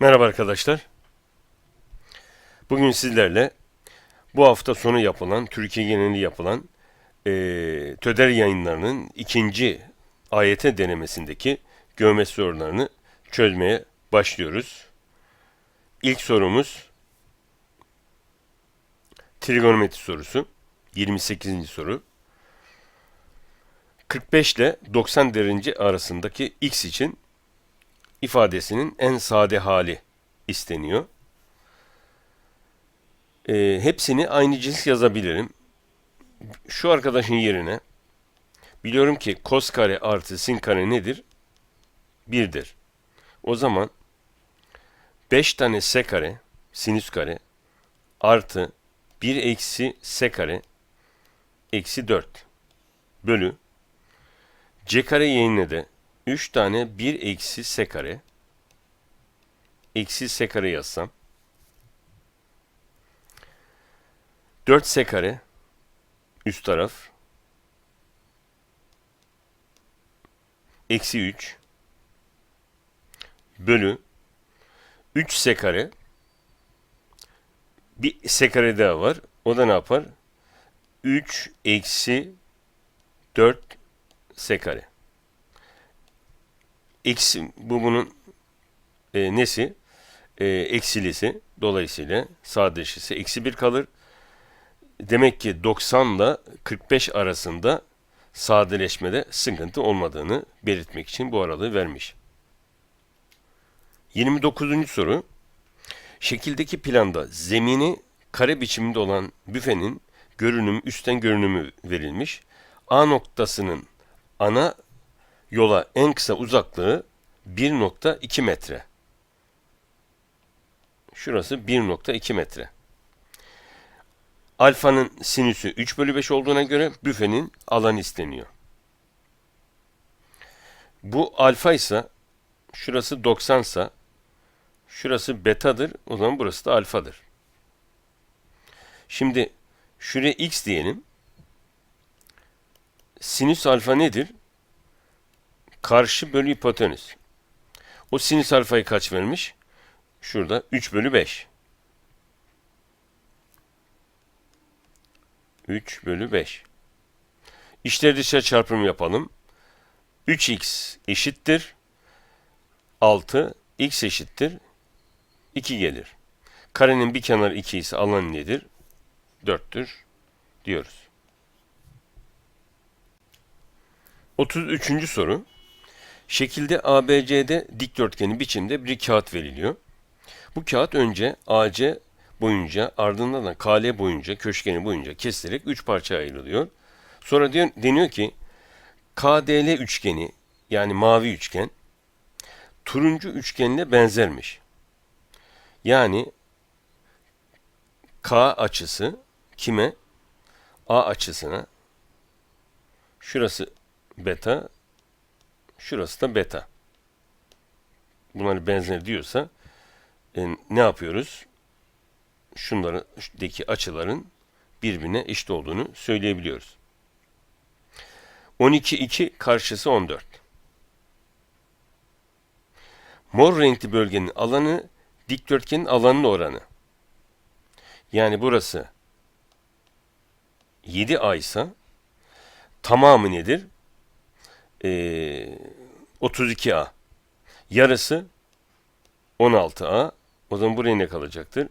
Merhaba arkadaşlar. Bugün sizlerle bu hafta sonu yapılan, Türkiye genelinde yapılan eee TÖDER yayınlarının ikinci AYT denemesindeki geometri sorularını çözmeye başlıyoruz. İlk sorumuz trigonometri sorusu. 28. soru. 45 ile 90 derece arasındaki x için ifadesinin en sade hali isteniyor. Ee, hepsini aynı cins yazabilirim. Şu arkadaşın yerine biliyorum ki kos kare artı sin kare nedir? 1'dir. O zaman 5 tane s kare sinüs kare artı 1 eksi s kare eksi 4 bölü c kare yerine de 3 tane 1 eksi s kare eksi s kare yazsam 4 s kare üst taraf eksi 3 bölü 3 s kare bir s kare daha var. O da ne yapar? 3 eksi 4 s kare. Eksi, bu bunun e, nesi? E, eksilisi. Dolayısıyla sadeleşirse eksi 1 kalır. Demek ki 90 ile 45 arasında sadeleşmede sıkıntı olmadığını belirtmek için bu aralığı vermiş. 29. soru. Şekildeki planda zemini kare biçiminde olan büfenin görünüm üstten görünümü verilmiş. A noktasının ana yola en kısa uzaklığı 1.2 metre. Şurası 1.2 metre. Alfanın sinüsü 3 bölü 5 olduğuna göre büfenin alanı isteniyor. Bu alfa ise şurası 90 ise şurası betadır. O zaman burası da alfadır. Şimdi şuraya x diyelim. Sinüs alfa nedir? Karşı bölü hipotenüs. O sinüs alfayı kaç vermiş? Şurada 3 bölü 5. 3 bölü 5. İşler dışarı çarpımı yapalım. 3x eşittir. 6, x eşittir. 2 gelir. Karenin bir kenarı 2 ise alan nedir? 4'tür diyoruz. 33. soru. Şekilde ABC'de dikdörtgeni biçimde bir kağıt veriliyor. Bu kağıt önce AC boyunca ardından da KL boyunca köşgeni boyunca kesilerek 3 parça ayrılıyor. Sonra diyor, deniyor ki KDL üçgeni yani mavi üçgen turuncu üçgenle benzermiş. Yani K açısı kime? A açısına. Şurası beta, şurası da beta. Bunları benzer diyorsa e, ne yapıyoruz? Şunlardaki açıların birbirine eşit olduğunu söyleyebiliyoruz. 12 2 karşısı 14. Mor renkli bölgenin alanı dikdörtgenin alanının oranı. Yani burası 7A ise tamamı nedir? Ee, 32A. Yarısı 16A. O zaman buraya ne kalacaktır?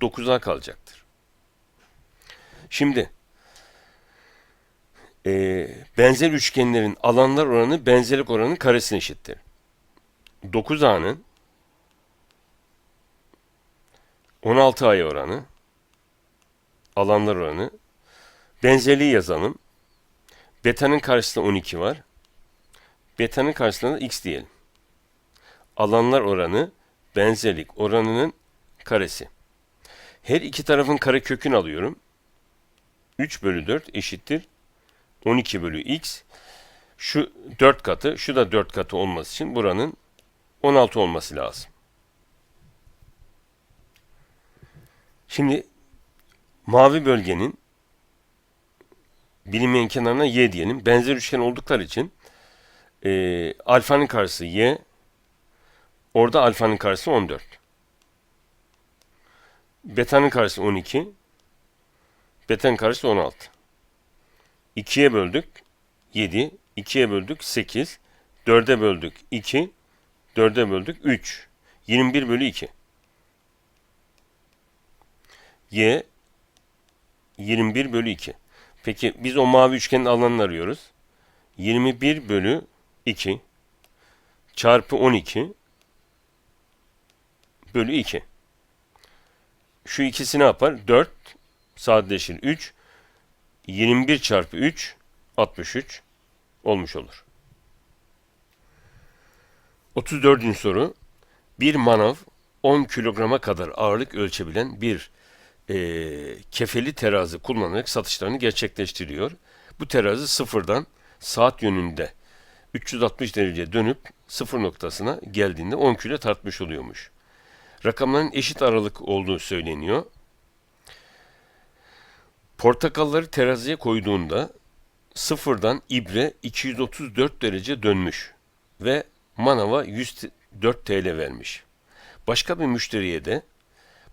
9A kalacaktır. Şimdi e, benzer üçgenlerin alanlar oranı benzerlik oranının karesine eşittir. 9A'nın 16 ay oranı, alanlar oranı, benzerliği yazalım. Beta'nın karşısında 12 var. Beta'nın karşısında da x diyelim. Alanlar oranı, benzerlik oranının karesi. Her iki tarafın kare kökünü alıyorum. 3 bölü 4 eşittir 12 bölü x. Şu 4 katı, şu da 4 katı olması için buranın 16 olması lazım. Şimdi mavi bölgenin bilinmeyen kenarına y diyelim. Benzer üçgen oldukları için e, alfanın karşısı y, Orada alfanın karşısı 14. Beta'nın karşısı 12. Beta'nın karşısı 16. 2'ye böldük 7. 2'ye böldük 8. 4'e böldük 2. 4'e böldük 3. 21 bölü 2. Y 21 bölü 2. Peki biz o mavi üçgenin alanını arıyoruz. 21 bölü 2 çarpı 12 bölü 2. Şu ikisi ne yapar? 4 sadeleşir 3. 21 çarpı 3 63 olmuş olur. 34. soru. Bir manav 10 kilograma kadar ağırlık ölçebilen bir eee, kefeli terazi kullanarak satışlarını gerçekleştiriyor. Bu terazi sıfırdan saat yönünde 360 derece dönüp sıfır noktasına geldiğinde 10 kilo tartmış oluyormuş. Rakamların eşit aralık olduğu söyleniyor. Portakalları teraziye koyduğunda sıfırdan ibre 234 derece dönmüş ve manava 104 TL vermiş. Başka bir müşteriye de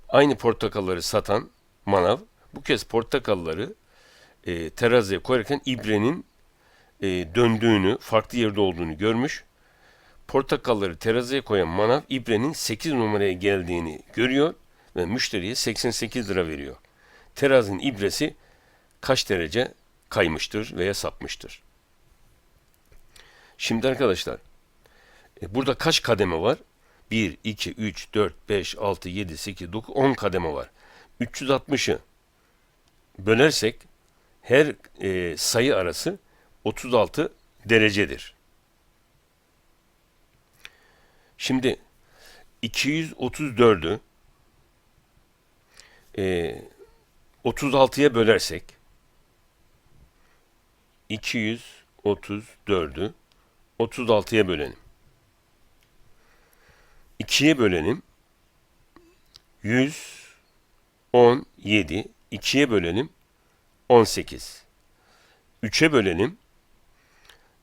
aynı portakalları satan manav bu kez portakalları e, teraziye koyarken ibrenin e, döndüğünü, farklı yerde olduğunu görmüş. Portakalları teraziye koyan manav ibrenin 8 numaraya geldiğini görüyor ve müşteriye 88 lira veriyor. Terazinin ibresi kaç derece kaymıştır veya sapmıştır? Şimdi arkadaşlar e, burada kaç kademe var? 1, 2, 3, 4, 5, 6, 7, 8, 9, 10 kademe var. 360'ı bölersek her e, sayı arası 36 derecedir. Şimdi 234'ü e, 36'ya bölersek 234'ü 36'ya bölelim. 2'ye bölelim. 117. 2'ye bölelim. 18. 3'e bölelim.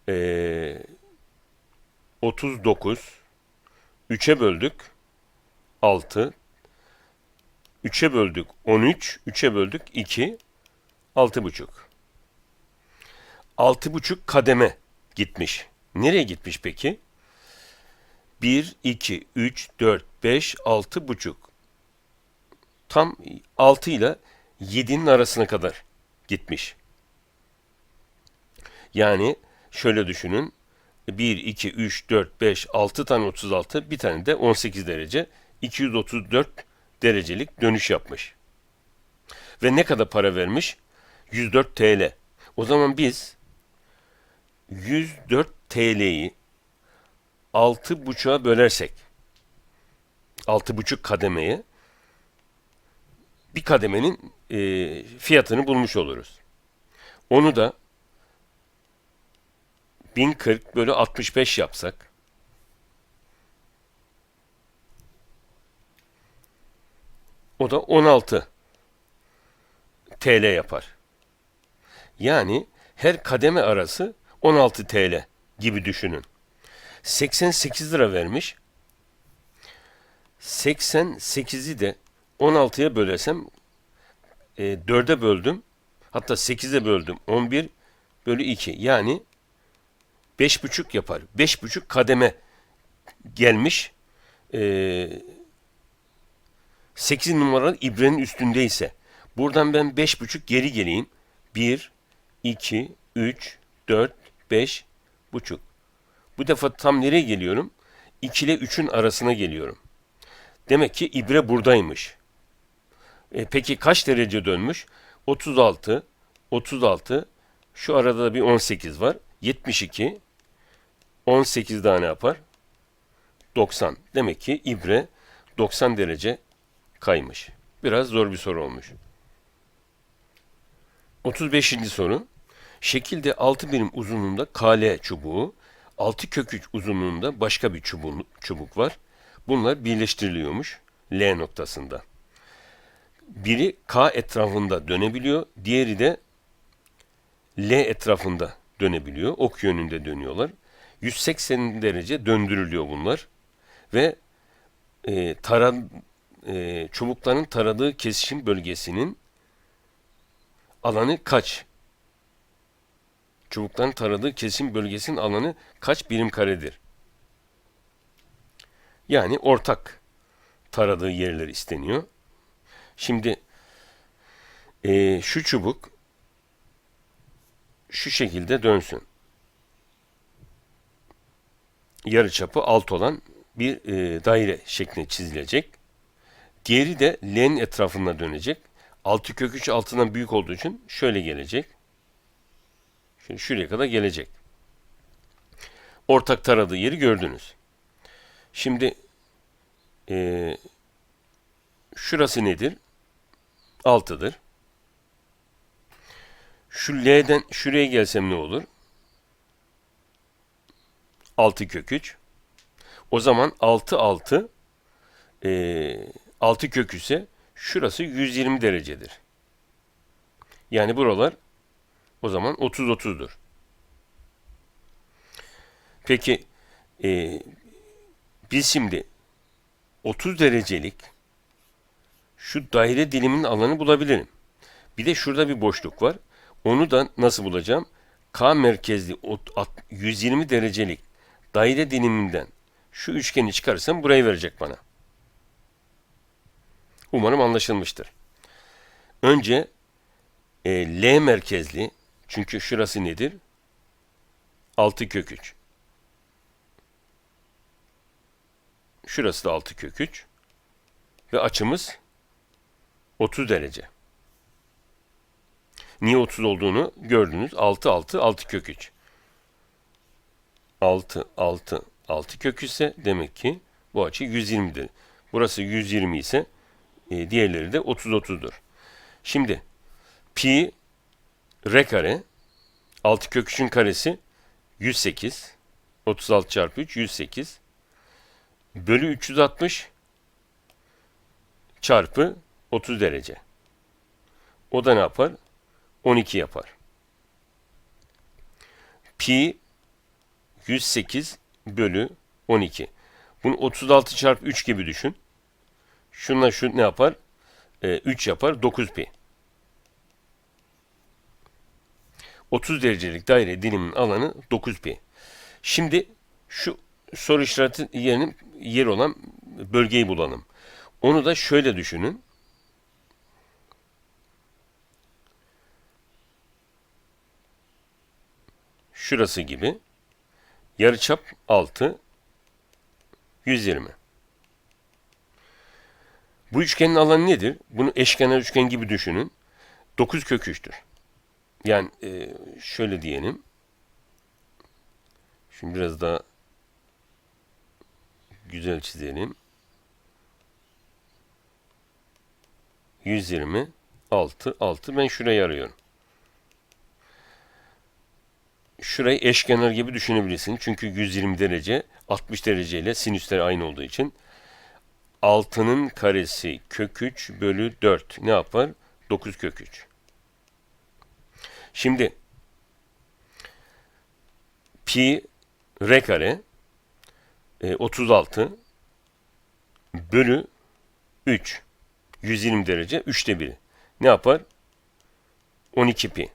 Ee, 39. 3'e böldük. 6. 3'e böldük 13. 3'e böldük 2. 6,5. 6,5 kademe gitmiş. Nereye gitmiş peki? 1, 2, 3, 4, 5, 6 buçuk. Tam 6 ile 7'nin arasına kadar gitmiş. Yani şöyle düşünün. 1, 2, 3, 4, 5, 6 tane 36, bir tane de 18 derece. 234 derecelik dönüş yapmış. Ve ne kadar para vermiş? 104 TL. O zaman biz 104 TL'yi altı buçuğa bölersek altı buçuk kademeye bir kademenin e, fiyatını bulmuş oluruz. Onu da 1040 bölü 65 yapsak o da 16 TL yapar. Yani her kademe arası 16 TL gibi düşünün. 88 lira vermiş. 88'i de 16'ya bölesem e, 4'e böldüm. Hatta 8'e böldüm. 11 bölü 2. Yani 5,5 yapar. 5,5 kademe gelmiş. E, 8 numaralı ibrenin üstündeyse. Buradan ben 5,5 geri geleyim. 1, 2, 3, 4, 5 buçuk. Bu defa tam nereye geliyorum? 2 ile 3'ün arasına geliyorum. Demek ki ibre buradaymış. E, peki kaç derece dönmüş? 36, 36, şu arada da bir 18 var. 72, 18 daha ne yapar? 90. Demek ki ibre 90 derece kaymış. Biraz zor bir soru olmuş. 35. soru. Şekilde 6 birim uzunluğunda KL çubuğu, 6 kök 3 uzunluğunda başka bir çubuk var. Bunlar birleştiriliyormuş L noktasında. Biri K etrafında dönebiliyor, diğeri de L etrafında dönebiliyor. Ok yönünde dönüyorlar. 180 derece döndürülüyor bunlar ve e, tara, e, çubukların taradığı kesişim bölgesinin alanı kaç? Çubukların taradığı kesişim bölgesinin alanı kaç birim karedir? Yani ortak taradığı yerler isteniyor. Şimdi e, şu çubuk şu şekilde dönsün. Yarıçapı alt olan bir e, daire şeklinde çizilecek. Diğeri de L'nin etrafında dönecek. 6 kök 3 altından büyük olduğu için şöyle gelecek. Şimdi şuraya kadar gelecek. Ortak taradığı yeri gördünüz. Şimdi e, şurası nedir? 6'dır. Şu L'den şuraya gelsem ne olur? 6 kök 3. O zaman 6 6 e, 6 kök ise şurası 120 derecedir. Yani buralar o zaman 30 30'dur. Peki e, biz şimdi 30 derecelik şu daire diliminin alanı bulabilirim. Bir de şurada bir boşluk var. Onu da nasıl bulacağım? K merkezli 120 derecelik daire diliminden şu üçgeni çıkarırsam burayı verecek bana. Umarım anlaşılmıştır. Önce e, L merkezli çünkü şurası nedir? 6 kök 3. Şurası da 6 kök 3. Ve açımız 30 derece. Niye 30 olduğunu gördünüz. 6 6 6 kök 3. 6 6 6 kök ise demek ki bu açı 120'dir. Burası 120 ise e, diğerleri de 30 30'dur. Şimdi pi r kare 6 kök 3'ün karesi 108 36 çarpı 3 108 bölü 360 çarpı 30 derece. O da ne yapar? 12 yapar. Pi 108 bölü 12. Bunu 36 çarpı 3 gibi düşün. Şunla şu ne yapar? Ee, 3 yapar. 9 pi. 30 derecelik daire dilimin alanı 9 pi. Şimdi şu soru işareti yerinin yer olan bölgeyi bulalım. Onu da şöyle düşünün. Şurası gibi. Yarıçap 6 120. Bu üçgenin alanı nedir? Bunu eşkenar üçgen gibi düşünün. 9 kök 3'tür. Yani e, şöyle diyelim. Şimdi biraz daha güzel çizelim. 120 6 6 ben şurayı arıyorum. Şurayı eşkenar gibi düşünebilirsin. Çünkü 120 derece 60 derece ile sinüsler aynı olduğu için 6'nın karesi kök 3 bölü 4 ne yapar? 9 kök 3. Şimdi pi r kare e, 36 bölü 3 120 derece 3'te 1. Ne yapar? 12 pi.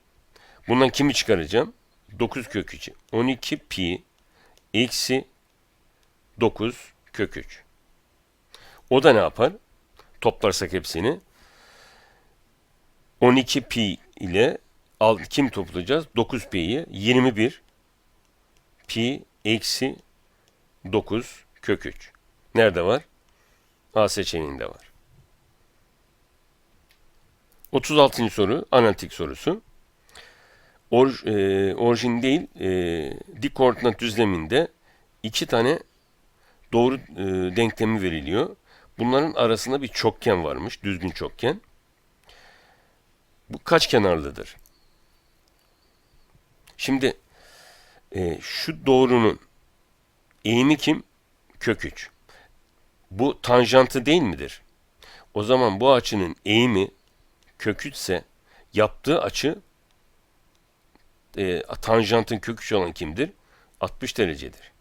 Bundan kimi çıkaracağım? 9 kök 3. 12 pi eksi 9 kök 3. O da ne yapar? Toplarsak hepsini 12 pi ile al, kim toplayacağız? 9 pi'yi 21 pi eksi 9 kök 3. Nerede var? A seçeneğinde var. 36. soru analitik sorusu. Or, e, orijin değil e, dik koordinat düzleminde iki tane doğru e, denklemi veriliyor. Bunların arasında bir çokgen varmış, düzgün çokgen. Bu kaç kenarlıdır? Şimdi e, şu doğrunun eğimi kim? Kök 3. Bu tanjantı değil midir? O zaman bu açının eğimi kök 3 ise yaptığı açı e, tanjantın kök 3 olan kimdir? 60 derecedir.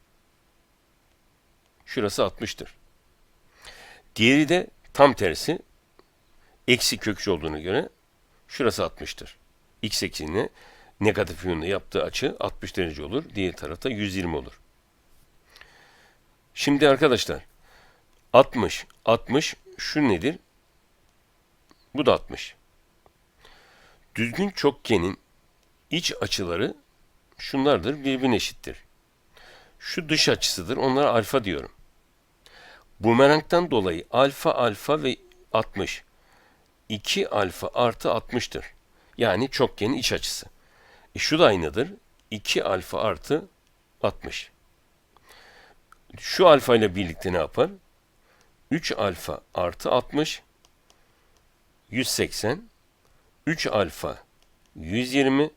Şurası 60'tır. Diğeri de tam tersi. Eksi kökçü olduğuna göre şurası 60'tır. X eksenine negatif yönde yaptığı açı 60 derece olur. Diğer tarafta 120 olur. Şimdi arkadaşlar 60, 60 şu nedir? Bu da 60. Düzgün çokgenin iç açıları şunlardır, birbirine eşittir. Şu dış açısıdır, onlara alfa diyorum. Bumerangdan dolayı alfa alfa ve 60. 2 alfa artı 60'tır. Yani çokgenin iç açısı. E şu da aynıdır. 2 alfa artı 60. Şu alfa ile birlikte ne yapar? 3 alfa artı 60 180 3 alfa 120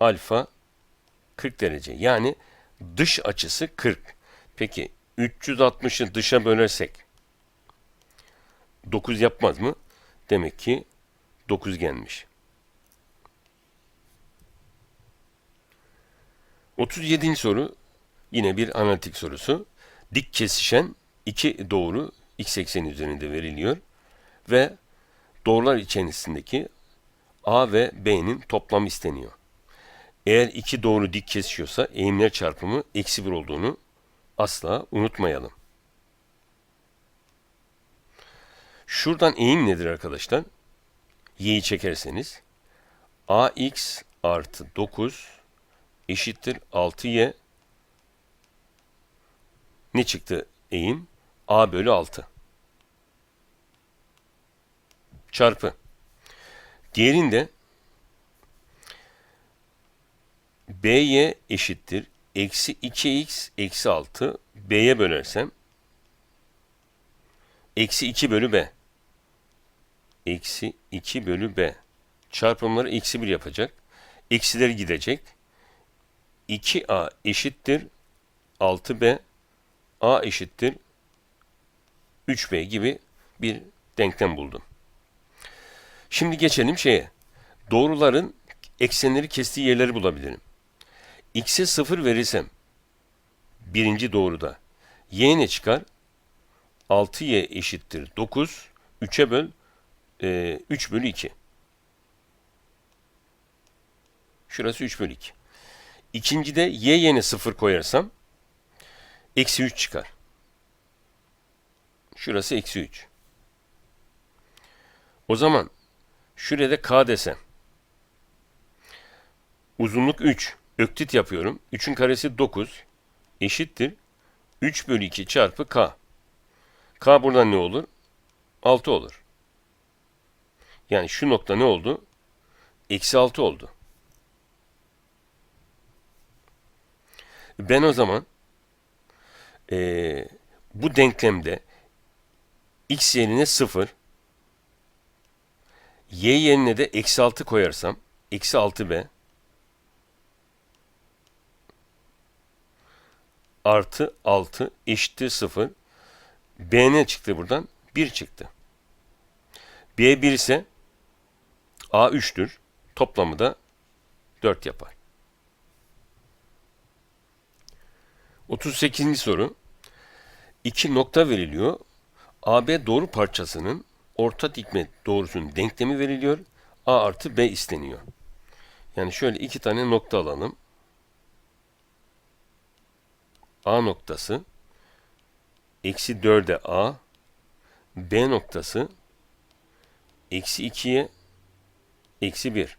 alfa 40 derece. Yani dış açısı 40. Peki 360'ı dışa bölersek 9 yapmaz mı? Demek ki 9 gelmiş. 37. soru yine bir analitik sorusu. Dik kesişen iki doğru x ekseni üzerinde veriliyor ve doğrular içerisindeki a ve b'nin toplamı isteniyor. Eğer iki doğru dik kesişiyorsa eğimler çarpımı eksi 1 olduğunu asla unutmayalım. Şuradan eğim nedir arkadaşlar? Y'yi çekerseniz ax artı 9 eşittir 6y ne çıktı eğim? a bölü 6 çarpı. Diğerinde by eşittir. Eksi 2x eksi 6 b'ye bölersem eksi 2 bölü b. Eksi 2 bölü b. Çarpımları eksi 1 yapacak. Eksileri gidecek. 2a eşittir 6b a eşittir 3b gibi bir denklem buldum. Şimdi geçelim şeye. Doğruların eksenleri kestiği yerleri bulabilirim. x'e 0 verirsem birinci doğruda y ne çıkar? 6y eşittir 9. 3'e böl e, 3 bölü 2. Şurası 3 bölü 2. İkincide y yerine 0 koyarsam eksi 3 çıkar. Şurası eksi 3. O zaman şuraya da k desem. Uzunluk 3. Öktit yapıyorum. 3'ün karesi 9 eşittir. 3 bölü 2 çarpı k. k buradan ne olur? 6 olur. Yani şu nokta ne oldu? Eksi 6 oldu. Ben o zaman e, bu denklemde x yerine 0 y yerine de eksi 6 koyarsam eksi 6b artı 6 eşittir 0 b ne çıktı buradan? 1 çıktı. b 1 ise a 3'tür. Toplamı da 4 yapar. 38. soru. İki nokta veriliyor. AB doğru parçasının orta dikme doğrusunun denklemi veriliyor. A artı B isteniyor. Yani şöyle iki tane nokta alalım. A noktası eksi 4'e A B noktası eksi 2'ye eksi 1.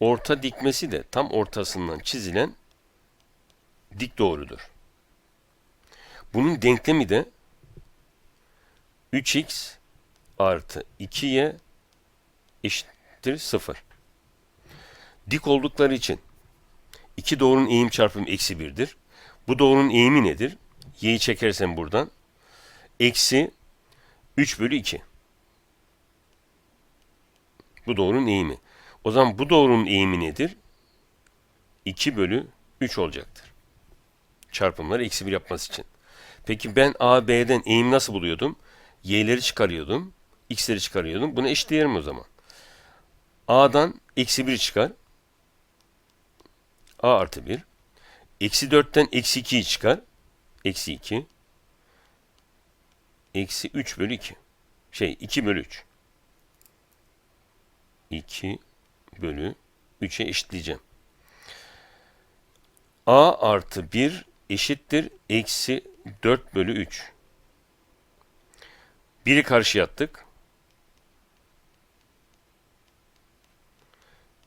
Orta dikmesi de tam ortasından çizilen dik doğrudur. Bunun denklemi de 3x artı 2y eşittir 0. Dik oldukları için iki doğrunun eğim çarpımı eksi 1'dir. Bu doğrunun eğimi nedir? Y'yi çekersen buradan. Eksi 3 bölü 2. Bu doğrunun eğimi. O zaman bu doğrunun eğimi nedir? 2 bölü 3 olacaktır. Çarpımları eksi 1 yapması için. Peki ben A, B'den eğim nasıl buluyordum? Y'leri çıkarıyordum. X'leri çıkarıyordum. Bunu eşitleyelim o zaman. A'dan eksi 1 çıkar. A artı 1. Eksi 4'ten eksi 2'yi çıkar. Eksi 2. Eksi 3 bölü 2. Şey 2 bölü 3. 2 bölü 3'e eşitleyeceğim. A artı 1 eşittir eksi 4 bölü 3. Biri karşıya attık.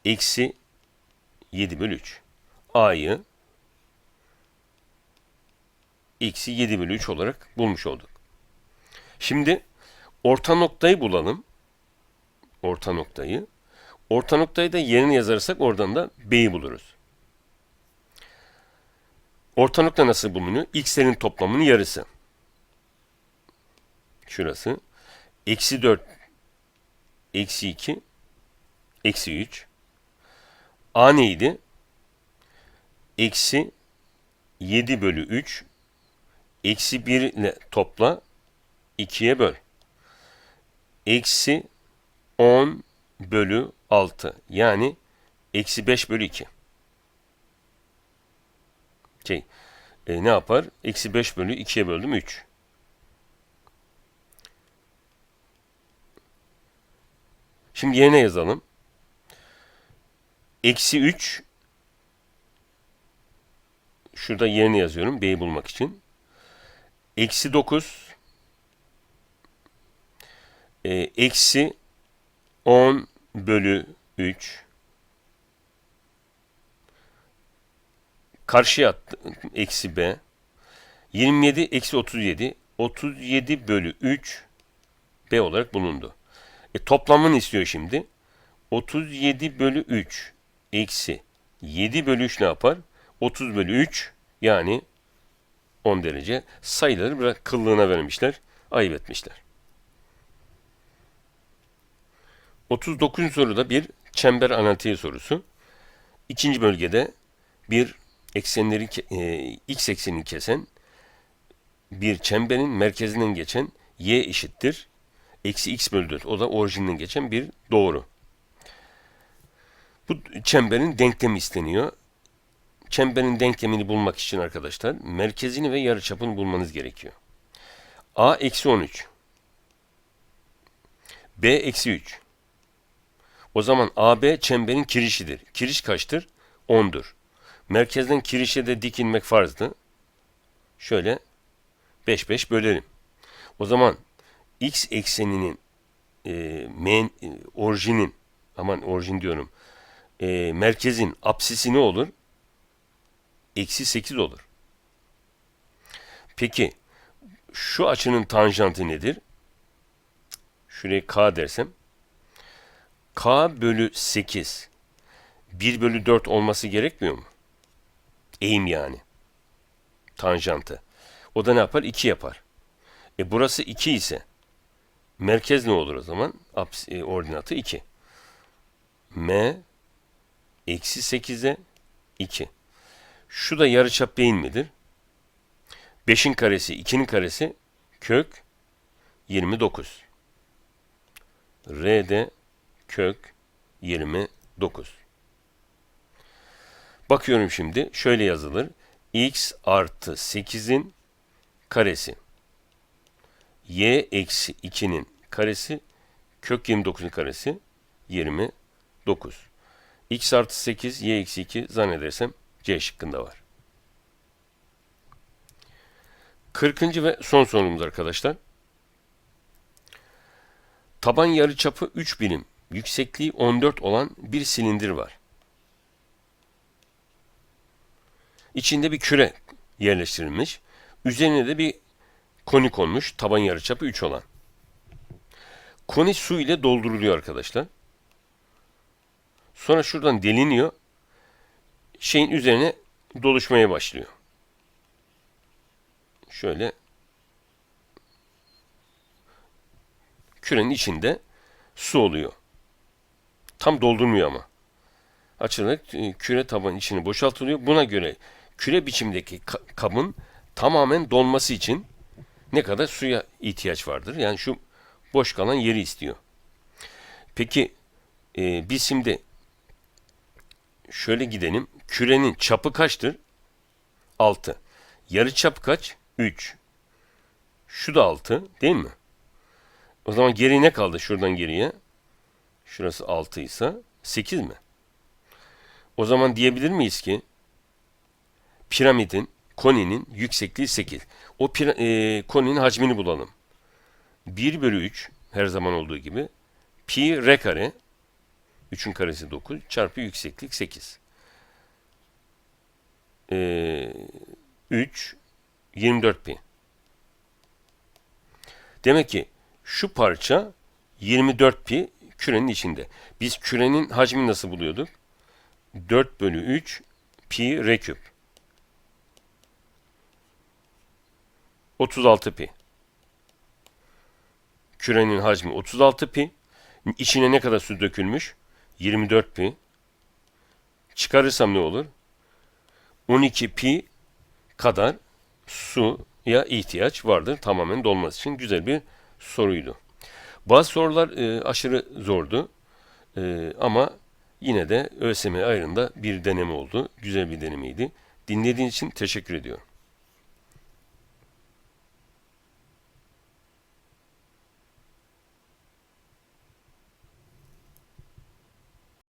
Eksi 7 bölü 3. A'yı eksi 7 bölü 3 olarak bulmuş olduk. Şimdi orta noktayı bulalım. Orta noktayı. Orta noktayı da yerine yazarsak oradan da B'yi buluruz. Orta nokta nasıl bulunuyor? X'lerin toplamının yarısı. Şurası. Eksi 4, eksi 2, eksi 3. A neydi? Eksi 7 bölü 3. Eksi 1 ile topla 2'ye böl. Eksi 10 bölü 6. Yani eksi 5 bölü 2. Şey, e, ne yapar? Eksi 5 bölü 2'ye böldüm 3. Şimdi yerine yazalım. Eksi 3 Şurada yerine yazıyorum B'yi bulmak için. Eksi 9 e, eksi 10 bölü 3 karşıya attı eksi b 27 eksi 37 37 bölü 3 b olarak bulundu. E, toplamını istiyor şimdi. 37 bölü 3 eksi 7 bölü 3 ne yapar? 30 bölü 3 yani 10 derece sayıları bırak kıllığına vermişler. Ayıp etmişler. 39. soruda bir çember analitiği sorusu. İkinci bölgede bir eksenleri e, x eksenini kesen bir çemberin merkezinden geçen y eşittir. Eksi x bölü 4. O da orijinden geçen bir doğru. Bu çemberin denklemi isteniyor. Çemberin denklemini bulmak için arkadaşlar merkezini ve yarıçapını bulmanız gerekiyor. a eksi 13. b eksi 3. O zaman AB çemberin kirişidir. Kiriş kaçtır? 10'dur. Merkezden kirişe de dik inmek farzdı. Şöyle 5 5 bölerim. O zaman x ekseninin e, men, e, orijinin aman orijin diyorum e, merkezin apsisi ne olur? Eksi 8 olur. Peki şu açının tanjantı nedir? Şuraya k dersem k bölü 8 1 bölü 4 olması gerekmiyor mu? Eğim yani. Tanjantı. O da ne yapar? 2 yapar. E burası 2 ise merkez ne olur o zaman? Aps, e, ordinatı 2. M eksi 8'e 2. Şu da yarıçap değil midir? 5'in karesi 2'nin karesi kök 29. R de kök 29. Bakıyorum şimdi şöyle yazılır. x artı 8'in karesi. y eksi 2'nin karesi kök 29'un karesi 29. x artı 8 y eksi 2 zannedersem C şıkkında var. 40. ve son sorumuz arkadaşlar. Taban yarıçapı 3 birim, yüksekliği 14 olan bir silindir var. İçinde bir küre yerleştirilmiş. Üzerine de bir koni konmuş. Taban yarıçapı 3 olan. Koni su ile dolduruluyor arkadaşlar. Sonra şuradan deliniyor. Şeyin üzerine doluşmaya başlıyor. Şöyle kürenin içinde su oluyor. Tam doldurmuyor ama. Açılarak e, küre tabanın içini boşaltılıyor. Buna göre küre biçimdeki kabın tamamen donması için ne kadar suya ihtiyaç vardır? Yani şu boş kalan yeri istiyor. Peki e, biz şimdi şöyle gidelim. Kürenin çapı kaçtır? 6. Yarı çap kaç? 3. Şu da 6 değil mi? O zaman geri ne kaldı şuradan geriye? Şurası 6 ise 8 mi? O zaman diyebilir miyiz ki piramidin, koninin yüksekliği 8. O e, koninin hacmini bulalım. 1 bölü 3 her zaman olduğu gibi pi r kare 3'ün karesi 9 çarpı yükseklik 8. Ee, 3 24 pi. Demek ki şu parça 24 pi kürenin içinde. Biz kürenin hacmini nasıl buluyorduk? 4 bölü 3 pi r küp. 36 pi. Kürenin hacmi 36 pi. İçine ne kadar su dökülmüş? 24 pi. Çıkarırsam ne olur? 12 pi kadar suya ihtiyaç vardır tamamen dolması için. Güzel bir soruydu. Bazı sorular e, aşırı zordu. E, ama yine de ÖSYM ayrında bir deneme oldu. Güzel bir denemeydi. Dinlediğiniz için teşekkür ediyorum.